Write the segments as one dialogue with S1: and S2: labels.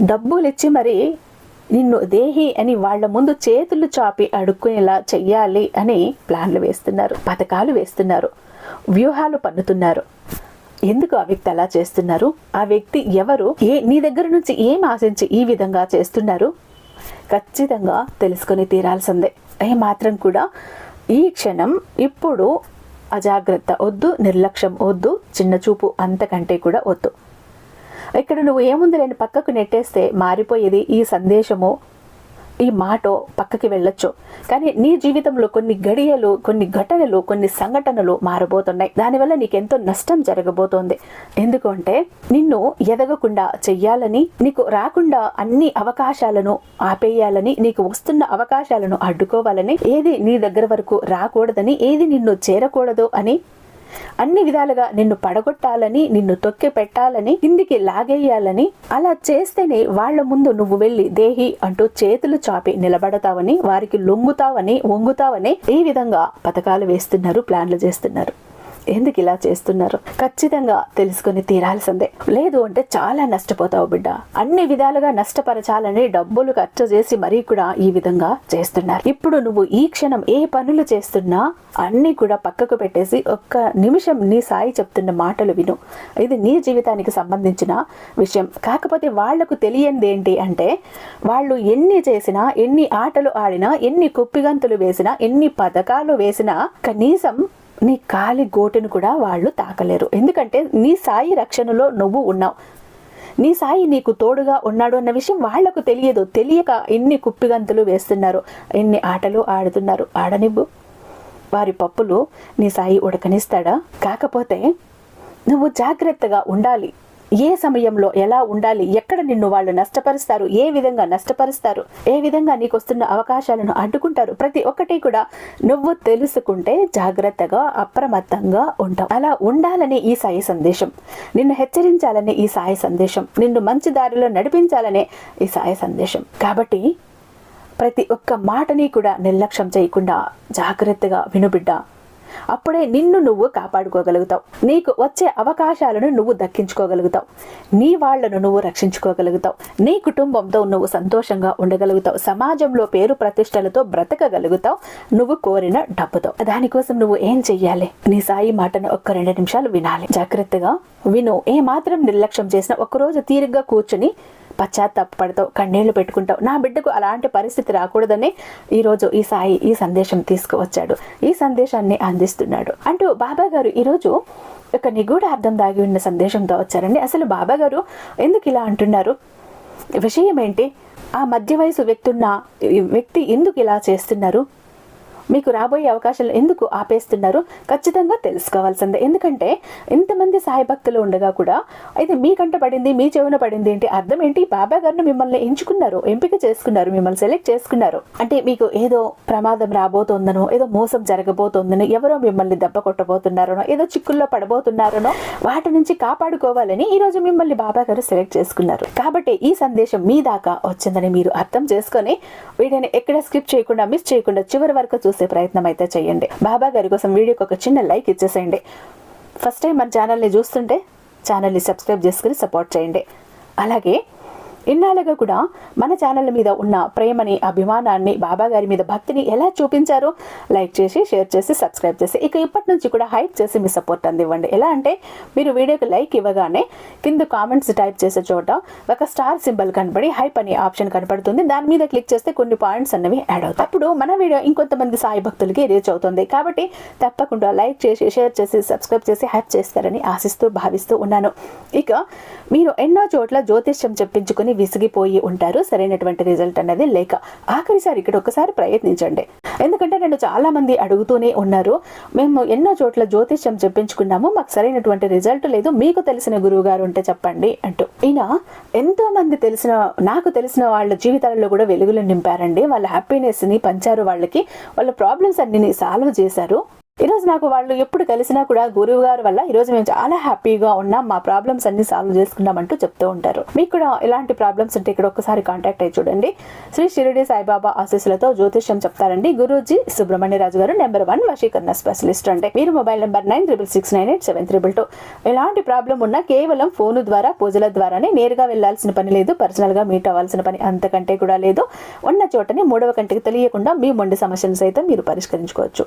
S1: డబ్బులు ఇచ్చి మరి నిన్ను దేహి అని వాళ్ళ ముందు చేతులు చాపి అడుక్కునేలా చెయ్యాలి అని ప్లాన్లు వేస్తున్నారు పథకాలు వేస్తున్నారు వ్యూహాలు పన్నుతున్నారు. ఎందుకు ఆ వ్యక్తి అలా చేస్తున్నారు? ఆ వ్యక్తి ఎవరు? ఏ నీ దగ్గర నుంచి ఏం ఆశించి ఈ విధంగా చేస్తున్నారు? ఖచ్చితంగా తెలుసుకొని తీరాల్సిందే. ఏ మాత్రం కూడా ఈ క్షణం ఇప్పుడు అజాగ్రత్త వద్దు నిర్లక్ష్యం వద్దు చిన్న చూపు అంతకంటే కూడా వద్దు. ఇక్కడ నువ్వు ఏముంది లేని పక్కకు నెట్టేస్తే మారిపోయేది ఈ సందేశము ఈ మాట పక్కకి వెళ్ళొచ్చు. కానీ నీ జీవితంలో కొన్ని గడియలు కొన్ని ఘటనలు కొన్ని సంఘటనలు మారబోతున్నాయి. దానివల్ల నీకెంతో నష్టం జరగబోతోంది. ఎందుకంటే నిన్ను ఎదగకుండా చెయ్యాలని నీకు రాకుండా అన్ని అవకాశాలను ఆపేయాలని నీకు వస్తున్న అవకాశాలను అడ్డుకోవాలని ఏది నీ దగ్గర వరకు రాకూడదని ఏది నిన్ను చేరకూడదు అని అన్ని విధాలుగా నిన్ను పడగొట్టాలని నిన్ను తొక్కి పెట్టాలని కిందికి లాగేయాలని అలా చేస్తేనే వాళ్ళ ముందు నువ్వు వెళ్ళి దేహి అంటూ చేతులు చాపి నిలబడతావని వారికి లొంగుతావని వంగుతావని ఈ విధంగా పథకాలు వేస్తున్నారు ప్లాన్లు చేస్తున్నారు. ఎందుకు ఇలా చేస్తున్నారు? ఖచ్చితంగా తెలుసుకుని తీరాల్సిందే. లేదు అంటే చాలా నష్టపోతావు బిడ్డ. అన్ని విధాలుగా నష్టపరచాలని డబ్బులు ఖర్చు చేసి మరీ కూడా ఈ విధంగా చేస్తున్నారు. ఇప్పుడు నువ్వు ఈ క్షణం ఏ పనులు చేస్తున్నా అన్ని కూడా పక్కకు పెట్టేసి ఒక్క నిమిషం నీ సాయి చెప్తున్న మాటలు విను. ఇది నీ జీవితానికి సంబంధించిన విషయం. కాకపోతే వాళ్ళకు తెలియంది ఏంటి అంటే వాళ్ళు ఎన్ని చేసినా ఎన్ని ఆటలు ఆడినా ఎన్ని కుప్పిగంతులు వేసినా ఎన్ని పథకాలు వేసినా కనీసం నీ కాలి గోటును కూడా వాళ్ళు తాకలేరు. ఎందుకంటే నీ సాయి రక్షణలో నువ్వు ఉన్నావు. నీ సాయి నీకు తోడుగా ఉన్నాడు అన్న విషయం వాళ్ళకు తెలియదు. తెలియక ఎన్ని కుప్పిగంతులు వేస్తున్నారు ఎన్ని ఆటలు ఆడుతున్నారు. ఆడనివ్వు. వారి పప్పులు నీ సాయి ఉడకనిస్తాడా? కాకపోతే నువ్వు జాగ్రత్తగా ఉండాలి. ఏ సమయంలో ఎలా ఉండాలి? ఎక్కడ నిన్ను వాళ్ళు నష్టపరుస్తారు? ఏ విధంగా నష్టపరుస్తారు? ఏ విధంగా నీకు వస్తున్న అవకాశాలను అడ్డుకుంటారు? ప్రతి ఒక్కటి కూడా నువ్వు తెలుసుకుంటే జాగ్రత్తగా అప్రమత్తంగా ఉంటావు. అలా ఉండాలని ఈ సాయి సందేశం. నిన్ను హెచ్చరించాలని ఈ సాయి సందేశం. నిన్ను మంచి దారిలో నడిపించాలనే ఈ సాయి సందేశం. కాబట్టి ప్రతి ఒక్క మాటని కూడా నిర్లక్ష్యం చేయకుండా జాగ్రత్తగా వినుబిడ్డ అప్పుడే నిన్ను నువ్వు కాపాడుకోగలుగుతావు. నీకు వచ్చే అవకాశాలను నువ్వు దక్కించుకోగలుగుతావు. నీ వాళ్ళను నువ్వు రక్షించుకోగలుగుతావు. నీ కుటుంబంతో నువ్వు సంతోషంగా ఉండగలుగుతావు. సమాజంలో పేరు ప్రతిష్టలతో బ్రతకగలుగుతావు. నువ్వు కోరిన డబ్బుతో. దానికోసం నువ్వు ఏం చెయ్యాలి? నీ సాయి మాటను ఒక్క రెండు నిమిషాలు వినాలి. జాగ్రత్తగా విను. ఏ మాత్రం నిర్లక్ష్యం చేసినా ఒక్కరోజు తీరిగ్గా కూర్చుని పశ్చాత్తాపడతావు కన్నీళ్ళు పెట్టుకుంటావు. నా బిడ్డకు అలాంటి పరిస్థితి రాకూడదని ఈరోజు ఈ సాయి ఈ సందేశం తీసుకువచ్చాడు. ఈ సందేశాన్ని అందిస్తున్నాడు. అంటూ బాబా గారు ఈరోజు ఒక నిగూఢ అర్థం దాగి ఉన్న సందేశంతో వచ్చారండి. అసలు బాబా గారు ఎందుకు ఇలా అంటున్నారు? విషయం ఏంటి ఆ మధ్య వయసు వ్యక్తున్న వ్యక్తి ఎందుకు ఇలా చేస్తున్నారు? మీకు రాబోయే అవకాశాలు ఎందుకు ఆపేస్తున్నారు? ఖచ్చితంగా తెలుసుకోవాల్సిందే. ఎందుకంటే ఇంతమంది సాయభక్తులు ఉండగా కూడా అయితే మీ కంట పడింది మీ చెవున పడింది ఏంటి? అర్థం ఏంటి? బాబా గారిని మిమ్మల్ని ఎంచుకున్నారు ఎంపిక చేసుకున్నారు మిమ్మల్ని సెలెక్ట్ చేసుకున్నారు. అంటే మీకు ఏదో ప్రమాదం రాబోతోందనో ఏదో మోసం జరగబోతోందనో ఎవరో మిమ్మల్ని దెబ్బ కొట్టబోతున్నారనో ఏదో చిక్కుల్లో పడబోతున్నారనో వాటి నుంచి కాపాడుకోవాలని ఈ రోజు మిమ్మల్ని బాబా గారు సెలెక్ట్ చేసుకున్నారు. కాబట్టి ఈ సందేశం మీ దాకా వచ్చిందని మీరు అర్థం చేసుకొని వీడియోని ఎక్కడ స్కిప్ చేయకుండా మిస్ చేయకుండా చివరి వరకు చూసి ప్రయత్నం అయితే చేయండి బాబా గారి కోసం వీడియోకి ఒక చిన్న లైక్ ఇచ్చేసేయండి. ఫస్ట్ టైం మన ఛానల్ని చూస్తుంటే ఛానల్ని సబ్స్క్రైబ్ చేసుకుని సపోర్ట్ చేయండి. అలాగే ఇన్నాళ్ళుగా కూడా మన ఛానల్ మీద ఉన్న ప్రేమని అభిమానాన్ని బాబా గారి మీద భక్తిని ఎలా చూపించారో లైక్ చేసి షేర్ చేసి సబ్స్క్రైబ్ చేసి ఇక ఇప్పటి నుంచి కూడా హైప్ చేసి మీ సపోర్ట్ అందివ్వండి. ఎలా అంటే మీరు వీడియోకి లైక్ ఇవ్వగానే కింద కామెంట్స్ టైప్ చేసే చోట ఒక స్టార్ సింబల్ కనబడి హైప్ అనే ఆప్షన్ కనపడుతుంది. దాని మీద క్లిక్ చేస్తే కొన్ని పాయింట్స్ అనేవి యాడ్ అవుతాయి. అప్పుడు మన వీడియో ఇంకొంతమంది సాయి భక్తులకి రీచ్ అవుతుంది. కాబట్టి తప్పకుండా లైక్ చేసి షేర్ చేసి సబ్స్క్రైబ్ చేసి హైప్ చేస్తారని ఆశిస్తూ భావిస్తూ ఉన్నాను. ఇక మీరు ఎన్నో చోట్ల జ్యోతిష్యం చెప్పించుకుని కానీ విసిగిపోయి ఉంటారు. సరైనటువంటి రిజల్ట్ అనేది లేక ఆఖరిసారి ఇక్కడ ఒకసారి ప్రయత్నించండి. ఎందుకంటే నన్ను చాలా మంది అడుగుతూనే ఉన్నారు. మేము ఎన్నో చోట్ల జ్యోతిష్యం చెప్పించుకున్నాము. మాకు సరైనటువంటి రిజల్ట్ లేదు. మీకు తెలిసిన గురువు గారు ఉంటే చెప్పండి అంటూ. ఈయన ఎంతో మంది తెలిసిన నాకు తెలిసిన వాళ్ళ జీవితాలలో కూడా వెలుగులు నింపారండి. వాళ్ళ హ్యాపీనెస్ని పంచారు వాళ్ళకి. వాళ్ళ ప్రాబ్లమ్స్ అన్ని సాల్వ్ చేశారు. ఈరోజు నాకు వాళ్ళు ఎప్పుడు కలిసినా కూడా గురువు గారి వల్ల ఈరోజు మేము చాలా హ్యాపీగా ఉన్నాం. మా ప్రాబ్లమ్స్ అన్ని సాల్వ్ చేసుకున్నాం అంటూ చెప్తూ ఉంటారు. మీకు కూడా ఎలాంటి ప్రాబ్లమ్స్ ఉంటే ఇక్కడ ఒక్కసారి కాంటాక్ట్ అయ్యి చూడండి. శ్రీ షిరిడి సాయిబాబా ఆశీస్సులతో జ్యోతిష్యం చెప్తారండి. గురూజీ సుబ్రహ్మణ్యరాజు గారు నెంబర్ వన్ వశీకరణ స్పెషలిస్ట్ అంటే మీరు mobile number nine triple six nine eight seven triple two. ఎలాంటి ప్రాబ్లం ఉన్నా కేవలం ఫోను ద్వారా పూజల ద్వారానే నేరుగా వెళ్ళాల్సిన పని లేదు. పర్సనల్గా మీట్ అవ్వాల్సిన పని అంతకంటే కూడా లేదు. ఉన్న చోటనే మూడవ కంటికి తెలియకుండా మీ మొండి సమస్యను సైతం మీరు పరిష్కరించుకోవచ్చు.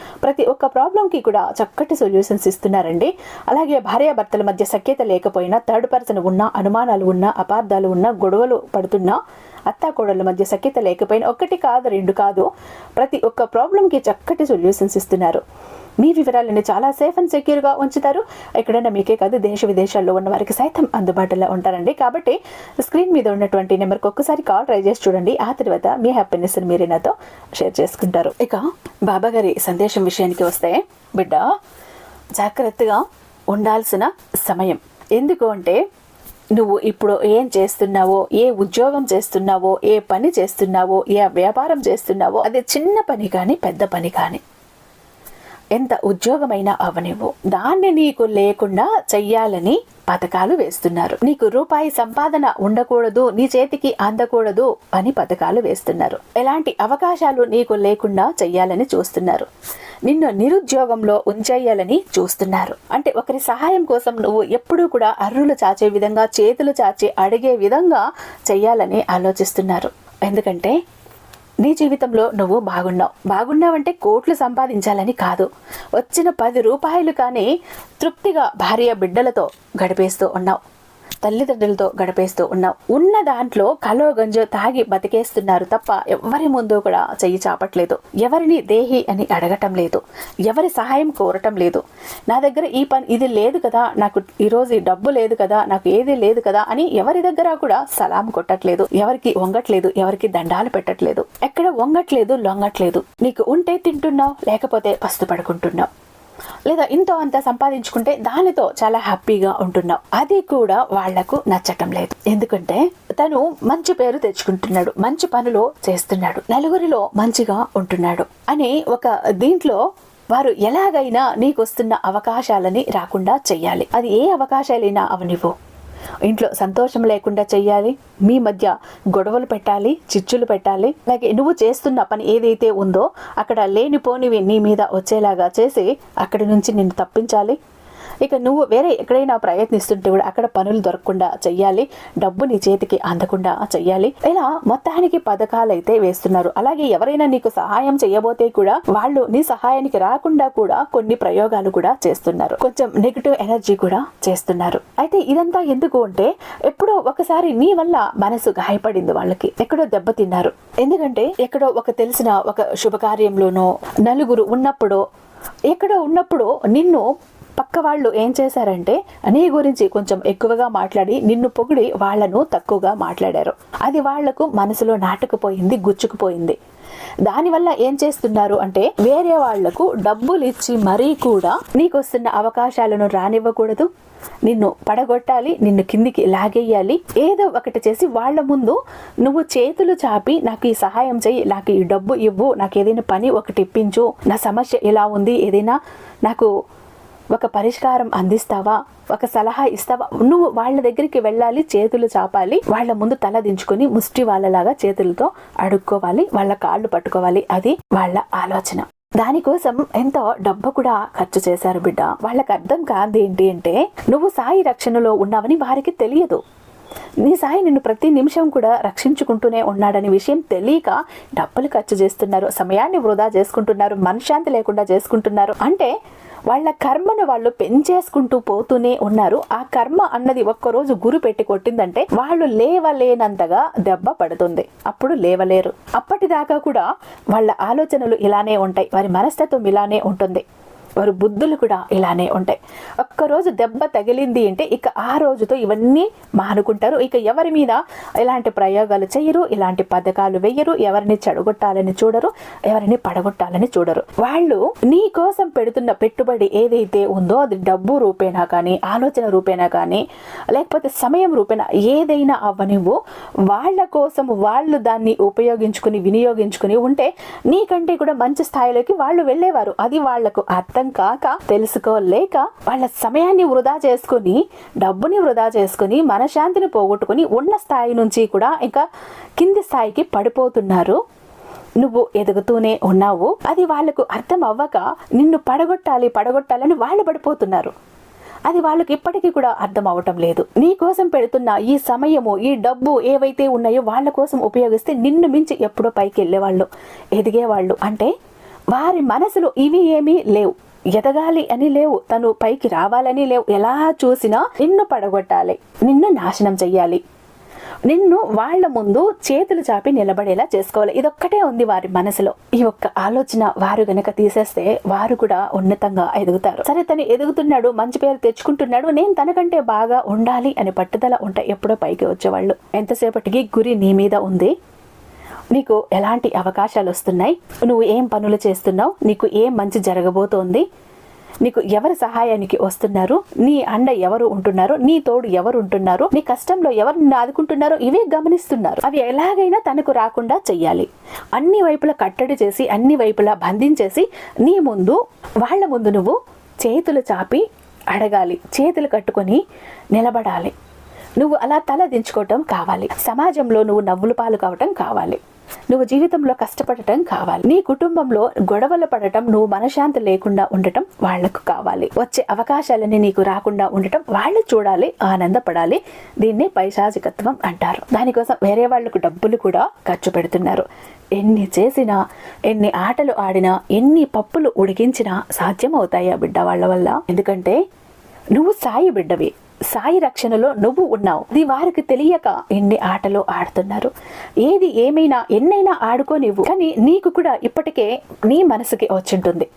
S1: ప్రతి ఒక్క ప్రాబ్లంకి కూడా చక్కటి సొల్యూషన్స్ ఇస్తున్నారండి. అలాగే భార్యాభర్తల మధ్య సఖ్యత లేకపోయినా థర్డ్ పర్సన్ ఉన్నా అనుమానాలు ఉన్నా అపార్థాలు ఉన్నా గొడవలు పడుతున్నా అత్తాకోడళ్ళ మధ్య సఖ్యత లేకపోయినా ఒకటి కాదు రెండు కాదు ప్రతి ఒక్క ప్రాబ్లంకి చక్కటి సొల్యూషన్స్ ఇస్తున్నారు. మీ వివరాలను చాలా సేఫ్ అండ్ సెక్యూర్గా ఉంచుతారు. ఎక్కడైనా మీకే కాదు దేశ విదేశాల్లో ఉన్న వారికి సైతం అందుబాటులో ఉంటారండి. కాబట్టి స్క్రీన్ మీద ఉన్నటువంటి నెంబర్కి ఒక్కసారి కాల్ ట్రై చేసి చూడండి. ఆ తర్వాత మీ హ్యాపీనెస్ని మీరే నాతో షేర్ చేసుకుంటారు. ఇక బాబా గారి సందేశం విషయానికి వస్తే బిడ్డ జాగ్రత్తగా ఉండాల్సిన సమయం. ఎందుకు అంటే నువ్వు ఇప్పుడు ఏం చేస్తున్నావో ఏ ఉద్యోగం చేస్తున్నావో ఏ పని చేస్తున్నావో ఏ వ్యాపారం చేస్తున్నావో అది చిన్న పని కానీ పెద్ద పని కానీ. ఎంత ఉద్యోగమైనా అవనివ్వు. దాన్ని నీకు లేకుండా చెయ్యాలని పథకాలు వేస్తున్నారు. నీకు రూపాయి సంపాదన ఉండకూడదు నీ చేతికి అందకూడదు అని పథకాలు వేస్తున్నారు. ఎలాంటి అవకాశాలు నీకు లేకుండా చెయ్యాలని చూస్తున్నారు. నిన్ను నిరుద్యోగంలో ఉంచేయాలని చూస్తున్నారు. అంటే ఒకరి సహాయం కోసం నువ్వు ఎప్పుడూ కూడా అర్రులు చాచే విధంగా చేతులు చాచి అడిగే విధంగా చెయ్యాలని ఆలోచిస్తున్నారు. ఎందుకంటే నీ జీవితంలో నువ్వు బాగున్నావు. బాగున్నావంటే కోట్లు సంపాదించాలని కాదు. వచ్చిన పది రూపాయలు కానీ తృప్తిగా భార్య బిడ్డలతో గడిపేస్తూ ఉన్నావు. తల్లిదండ్రులతో గడిపేస్తూ ఉన్నాం ఉన్న దాంట్లో కలో గంజో తాగి బతికేస్తున్నారు తప్ప ఎవరి ముందు కూడా చెయ్యి చాపట్లేదు. ఎవరిని దేహి అని అడగటం లేదు. ఎవరి సహాయం కోరటం లేదు. నా దగ్గర ఈ పని ఇది లేదు కదా నాకు ఈరోజు ఈ డబ్బు లేదు కదా నాకు ఏది లేదు కదా అని ఎవరి దగ్గర కూడా సలాం కొట్టట్లేదు. ఎవరికి వంగట్లేదు ఎవరికి దండాలు పెట్టట్లేదు. ఎక్కడ వంగట్లేదు లొంగట్లేదు. నీకు ఉంటే తింటున్నావు లేకపోతే పస్తు పడుకుంటున్నావు లేదా ఇంతో అంత సంపాదించుకుంటే దానితో చాలా హ్యాపీగా ఉంటున్నావు. అది కూడా వాళ్ళకు నచ్చటం లేదు. ఎందుకంటే తను మంచి పేరు తెచ్చుకుంటున్నాడు మంచి పనులు చేస్తున్నాడు నలుగురిలో మంచిగా ఉంటున్నాడు అని ఒక దీంట్లో వారు ఎలాగైనా నీకు వస్తున్న అవకాశాలని రాకుండా చెయ్యాలి. అది ఏ అవకాశాలైనా అవనివ్వు. ఇంట్లో సంతోషం లేకుండా చెయ్యాలి మీ మధ్య గొడవలు పెట్టాలి చిచ్చులు పెట్టాలి. అలాగే నువ్వు చేస్తున్న పని ఏదైతే ఉందో అక్కడ లేనిపోనివి నీ మీద వచ్చేలాగా చేసి అక్కడి నుంచి నిన్ను తప్పించాలి. ఇక నువ్వు వేరే ఎక్కడైనా ప్రయత్నిస్తుంటే కూడా అక్కడ పనులు దొరకకుండా చెయ్యాలి డబ్బు నీ చేతికి అందకుండా చెయ్యాలి. ఇలా మొత్తానికి పథకాలు అయితే వేస్తున్నారు. అలాగే ఎవరైనా నీకు సహాయం చేయబోతే కూడా వాళ్ళు నీ సహాయానికి రాకుండా కూడా కొన్ని ప్రయోగాలు కూడా చేస్తున్నారు. కొంచెం నెగిటివ్ ఎనర్జీ కూడా చేస్తున్నారు. అయితే ఇదంతా ఎందుకు అంటే ఎప్పుడో ఒకసారి నీ వల్ల మనసు గాయపడింది వాళ్ళకి. ఎక్కడో దెబ్బతిన్నారు ఎందుకంటే ఎక్కడో ఒక తెలిసిన ఒక శుభకార్యంలోనో నలుగురు ఉన్నప్పుడు ఎక్కడో ఉన్నప్పుడు నిన్ను పక్క వాళ్ళు ఏం చేశారంటే నీ గురించి కొంచెం ఎక్కువగా మాట్లాడి నిన్ను పొగిడి వాళ్ళను తక్కువగా మాట్లాడారు. అది వాళ్ళకు మనసులో నాటుకుపోయింది గుచ్చుకుపోయింది. దానివల్ల ఏం చేస్తున్నారు అంటే వేరే వాళ్ళకు డబ్బులు ఇచ్చి మరీ కూడా నీకు వస్తున్న అవకాశాలను రానివ్వకూడదు. నిన్ను పడగొట్టాలి నిన్ను కిందికి లాగేయాలి. ఏదో ఒకటి చేసి వాళ్ళ ముందు నువ్వు చేతులు చాపి నాకు ఈ సహాయం చెయ్యి నాకు ఈ డబ్బు ఇవ్వు నాకు ఏదైనా పని ఒకటి ఇప్పించు. నా సమస్య ఎలా ఉంది? ఏదైనా నాకు ఒక పరిష్కారం అందిస్తావా? ఒక సలహా ఇస్తావా? నువ్వు వాళ్ళ దగ్గరికి వెళ్ళాలి చేతులు చాపాలి వాళ్ళ ముందు తల దించుకొని ముష్టి వాళ్ళలాగా చేతులతో అడుక్కోవాలి వాళ్ళ కాళ్ళు పట్టుకోవాలి. అది వాళ్ళ ఆలోచన. దానికోసం ఎంతో డబ్బు కూడా ఖర్చు చేశారు బిడ్డ. వాళ్ళకి అర్థం కాదు ఏంటి అంటే నువ్వు సాయి రక్షణలో ఉన్నావని వారికి తెలియదు. నీ సాయి నిన్ను ప్రతి నిమిషం కూడా రక్షించుకుంటూనే ఉన్నాడని విషయం తెలియక డబ్బులు ఖర్చు చేస్తున్నారు సమయాన్ని వృధా చేసుకుంటున్నారు మనశ్శాంతి లేకుండా చేసుకుంటున్నారు. అంటే వాళ్ళ కర్మను వాళ్ళు పెంచేసుకుంటూ పోతూనే ఉన్నారు. ఆ కర్మ అన్నది ఒక్కరోజు గురి పెట్టి కొట్టిందంటే వాళ్ళు లేవలేనంతగా దెబ్బ పడుతుంది. అప్పుడు లేవలేరు. అప్పటిదాకా కూడా వాళ్ళ ఆలోచనలు ఇలానే ఉంటాయి. వారి మనస్తత్వం ఇలానే ఉంటుంది. వారి బుద్ధులు కూడా ఇలానే ఉంటాయి. ఒక్కరోజు దెబ్బ తగిలింది అంటే ఇక ఆ రోజుతో ఇవన్నీ మానుకుంటారు. ఇక ఎవరి మీద ఇలాంటి ప్రయోగాలు చేయరు ఇలాంటి పథకాలు వెయ్యరు ఎవరిని చెడగొట్టాలని చూడరు ఎవరిని పడగొట్టాలని చూడరు. వాళ్ళు నీ కోసం పెడుతున్న పెట్టుబడి ఏదైతే ఉందో అది డబ్బు రూపేనా కానీ ఆలోచన రూపేనా కానీ లేకపోతే సమయం రూపేణా ఏదైనా అవ్వనివ్వు వాళ్ళ కోసం వాళ్ళు దాన్ని ఉపయోగించుకుని వినియోగించుకుని ఉంటే నీకంటే కూడా మంచి స్థాయిలోకి వాళ్ళు వెళ్ళేవారు. అది వాళ్ళకు అర్థం కాక తెలుసుకోలేక వాళ్ళ సమయాన్ని వృధా చేసుకుని డబ్బుని వృధా చేసుకుని మనశ్శాంతిని పోగొట్టుకుని ఉన్న స్థాయి నుంచి కూడా ఇంకా కింది స్థాయికి పడిపోతున్నారు. నువ్వు ఎదుగుతూనే ఉన్నావు. అది వాళ్ళకు అర్థం అవ్వక నిన్ను పడగొట్టాలి పడగొట్టాలని వాళ్ళు పడిపోతున్నారు. అది వాళ్ళకి ఇప్పటికీ కూడా అర్థం అవటం లేదు. నీ కోసం పెడుతున్న ఈ సమయము ఈ డబ్బు ఏవైతే ఉన్నాయో వాళ్ళ కోసం ఉపయోగిస్తే నిన్ను మించి ఎప్పుడో పైకి వెళ్ళేవాళ్ళు ఎదిగేవాళ్ళు. అంటే వారి మనసులో ఇవి ఏమీ లేవు. ఎదగాలి అని లేవు. తను పైకి రావాలని లేవు. ఎలా చూసినా నిన్ను పడగొట్టాలి. నిన్ను నాశనం చెయ్యాలి. నిన్ను వాళ్ళ ముందు చేతులు చాపి నిలబడేలా చేసుకోవాలి. ఇదొక్కటే ఉంది వారి మనసులో. ఈ ఒక్క ఆలోచన వారు గనక తీసేస్తే వారు కూడా ఉన్నతంగా ఎదుగుతారు. సరే తను ఎదుగుతున్నాడు మంచి పేరు తెచ్చుకుంటున్నాడు నేను తనకంటే బాగా ఉండాలి అనే పట్టుదల ఉంటాయి ఎప్పుడో పైకి వచ్చేవాళ్ళు. ఎంతసేపటికి గురి నీ మీద ఉంది? నీకు ఎలాంటి అవకాశాలు వస్తున్నాయి నువ్వు ఏం పనులు చేస్తున్నావు? నీకు ఏం మంచి జరగబోతోంది? నీకు ఎవరి సహాయానికి వస్తున్నారు? నీ అండ ఎవరు ఉంటున్నారు? నీ తోడు ఎవరు ఉంటున్నారు? నీ కష్టంలో ఎవరు నిన్ను ఆదుకుంటున్నారో ఇవే గమనిస్తున్నారు. అవి ఎలాగైనా తనకు రాకుండా చెయ్యాలి. అన్ని వైపులా కట్టడి చేసి అన్ని వైపులా బంధించేసి నీ ముందు వాళ్ళ ముందు నువ్వు చేతులు చాపి అడగాలి. చేతులు కట్టుకొని నిలబడాలి. నువ్వు అలా తల దించుకోవటం కావాలి. సమాజంలో నువ్వు నవ్వులు పాలు కావటం కావాలి. నువ్వు జీవితంలో కష్టపడటం కావాలి. నీ కుటుంబంలో గొడవలు పడటం నువ్వు మనశాంతి లేకుండా ఉండటం వాళ్ళకు కావాలి. వచ్చే అవకాశాలని నీకు రాకుండా ఉండటం వాళ్ళు చూడాలి ఆనందపడాలి. దీన్ని పైశాచికత్వం అంటారు. దానికోసం వేరే వాళ్ళకు డబ్బులు కూడా ఖర్చు పెడుతున్నారు. ఎన్ని చేసినా ఎన్ని ఆటలు ఆడినా ఎన్ని పప్పులు ఉడికించినా సాధ్యం అవుతాయా బిడ్డ వాళ్ళ వల్ల. ఎందుకంటే నువ్వు సాయి బిడ్డవి. సాయి రక్షణలో నువ్వు ఉన్నావు. ఇది వారికి తెలియక ఎన్ని ఆటలు ఆడుతున్నారు. ఏది ఏమైనా ఎన్నైనా ఆడుకోనివ్వు కానీ నీకు కూడా ఇప్పటికే నీ మనసుకి వచ్చింటుంది.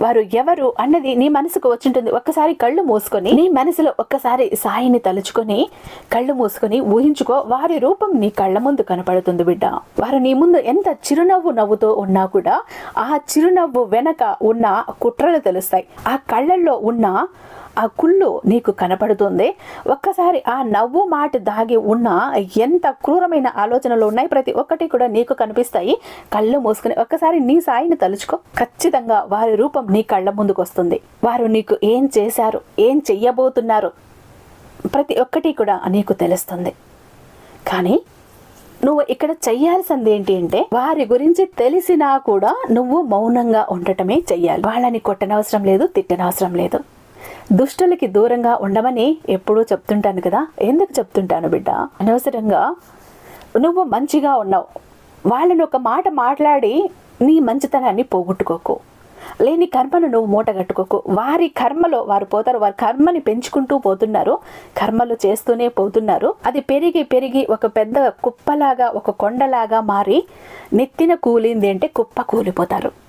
S1: వారు ఎవరు అన్నది నీ మనసుకు వచ్చింటుంది. ఒక్కసారి కళ్ళు మూసుకొని నీ మనసులో ఒక్కసారి సాయిని తలుచుకొని కళ్ళు మూసుకొని ఊహించుకో వారి రూపం నీ కళ్ళ ముందు కనపడుతుంది బిడ్డ. వారు నీ ముందు ఎంత చిరునవ్వు నవ్వుతో ఉన్నా కూడా ఆ చిరునవ్వు వెనక ఉన్న కుట్రలు తెలుస్తాయి. ఆ కళ్ళల్లో ఉన్న ఆ కుళ్ళు నీకు కనపడుతుంది. ఒక్కసారి ఆ నవ్వు మాట దాగి ఉన్న ఎంత క్రూరమైన ఆలోచనలు ఉన్నాయి ప్రతి ఒక్కటి కూడా నీకు కనిపిస్తాయి. కళ్ళు మూసుకుని ఒక్కసారి నీ సాయిని తలుచుకో. ఖచ్చితంగా వారి రూపం నీ కళ్ళ ముందుకు వస్తుంది. వారు నీకు ఏం చేశారు ఏం చెయ్యబోతున్నారు ప్రతి ఒక్కటి కూడా నీకు తెలుస్తుంది. కానీ నువ్వు ఇక్కడ చెయ్యాల్సింది ఏంటి అంటే వారి గురించి తెలిసినా కూడా నువ్వు మౌనంగా ఉండటమే చెయ్యాలి. వాళ్ళని కొట్టనవసరం లేదు తిట్టనవసరం లేదు. దుష్టులకి దూరంగా ఉండమని ఎప్పుడూ చెప్తుంటాను కదా? ఎందుకు చెప్తుంటాను బిడ్డ? అనవసరంగా నువ్వు మంచిగా ఉన్నావు. వాళ్ళని ఒక మాట మాట్లాడి నీ మంచితనాన్ని పోగొట్టుకోకు. లేని కర్మను నువ్వు మూటగట్టుకోకు. వారి కర్మలో వారు పోతారు. వారి కర్మని పెంచుకుంటూ పోతున్నారు. కర్మలు చేస్తూనే పోతున్నారు. అది పెరిగి పెరిగి ఒక పెద్ద కుప్పలాగా ఒక కొండలాగా మారి నెత్తిన కూలింది అంటే కుప్ప కూలిపోతారు.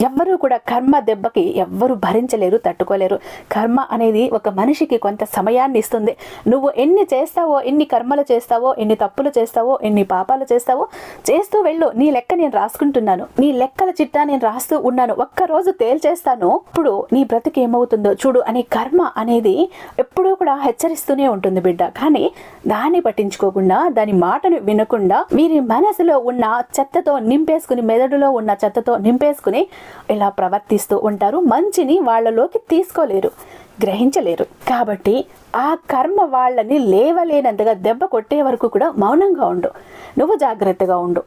S1: ఎవ్వరూ కూడా కర్మ దెబ్బకి ఎవ్వరు భరించలేరు తట్టుకోలేరు. కర్మ అనేది ఒక మనిషికి కొంత సమయాన్ని ఇస్తుంది. నువ్వు ఎన్ని చేస్తావో ఎన్ని కర్మలు చేస్తావో ఎన్ని తప్పులు చేస్తావో ఎన్ని పాపాలు చేస్తావో చేస్తూ వెళ్ళు. నీ లెక్క నేను రాసుకుంటున్నాను. నీ లెక్కల చిట్టా నేను రాస్తూ ఉన్నాను. ఒక్క రోజు తేల్చేస్తాను. ఇప్పుడు నీ బ్రతికి ఏమవుతుందో చూడు అని కర్మ అనేది ఎప్పుడూ కూడా హెచ్చరిస్తూనే ఉంటుంది బిడ్డ. కానీ దాన్ని పట్టించుకోకుండా దాని మాటను వినకుండా వీరి మనసులో ఉన్న చెత్తతో నింపేసుకుని మెదడులో ఉన్న చెత్తతో నింపేసుకుని ఇలా ప్రవర్తిస్తూ ఉంటారు. మంచిని వాళ్ళలోకి తీసుకోలేరు గ్రహించలేరు. కాబట్టి ఆ కర్మ వాళ్ళని లేవలేనంతగా దెబ్బ కొట్టే వరకు కూడా మౌనంగా ఉండు. నువ్వు జాగ్రత్తగా ఉండు.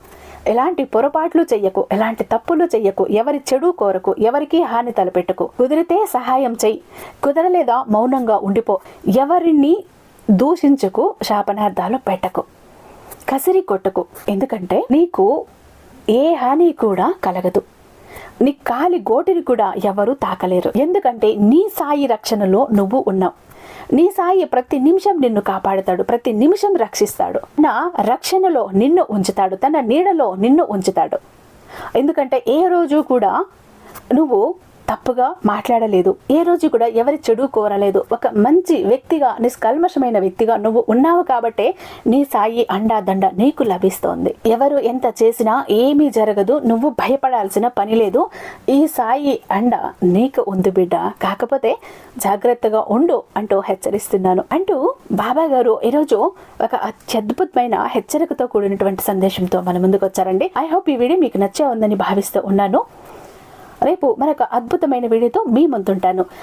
S1: ఎలాంటి పొరపాట్లు చెయ్యకు ఎలాంటి తప్పులు చెయ్యకు ఎవరి చెడు కోరకు ఎవరికి హాని తలపెట్టకు. కుదిరితే సహాయం చెయ్యి. కుదరలేదా మౌనంగా ఉండిపో. ఎవరిని దూషించకు శాపనార్థాలు పెట్టకు. కసిరి కొట్టకు. ఎందుకంటే నీకు ఏ హాని కూడా కలగదు. నీ కాలి గోటిని కూడా ఎవరు తాకలేరు. ఎందుకంటే నీ సాయి రక్షణలో నువ్వు ఉన్నావు. నీ సాయి ప్రతి నిమిషం నిన్ను కాపాడుతాడు ప్రతి నిమిషం రక్షిస్తాడు. నా రక్షణలో నిన్ను ఉంచుతాడు తన నీడలో నిన్ను ఉంచుతాడు. ఎందుకంటే ఏ రోజు కూడా నువ్వు తప్పుగా మాట్లాడలేదు. ఏ రోజు కూడా ఎవరి చెడు కోరలేదు. ఒక మంచి వ్యక్తిగా నిష్కల్మషమైన వ్యక్తిగా నువ్వు ఉన్నావు కాబట్టే నీ సాయి అండా దండ నీకు లభిస్తోంది. ఎవరు ఎంత చేసినా ఏమీ జరగదు. నువ్వు భయపడాల్సిన పని లేదు. ఈ సాయి అండ నీకు ఉంది బిడ్డ. కాకపోతే జాగ్రత్తగా ఉండు అంటూ హెచ్చరిస్తున్నాను. అంటూ బాబా గారు ఈరోజు ఒక అత్యద్భుతమైన హెచ్చరికతో కూడినటువంటి సందేశంతో మన ముందుకు వచ్చారండి ఐ హోప్ ఈ వీడియో మీకు నచ్చే ఉందని భావిస్తూ ఉన్నాను. రేపు మరొక అద్భుతమైన వీడియోతో మీ ముందుంటాను.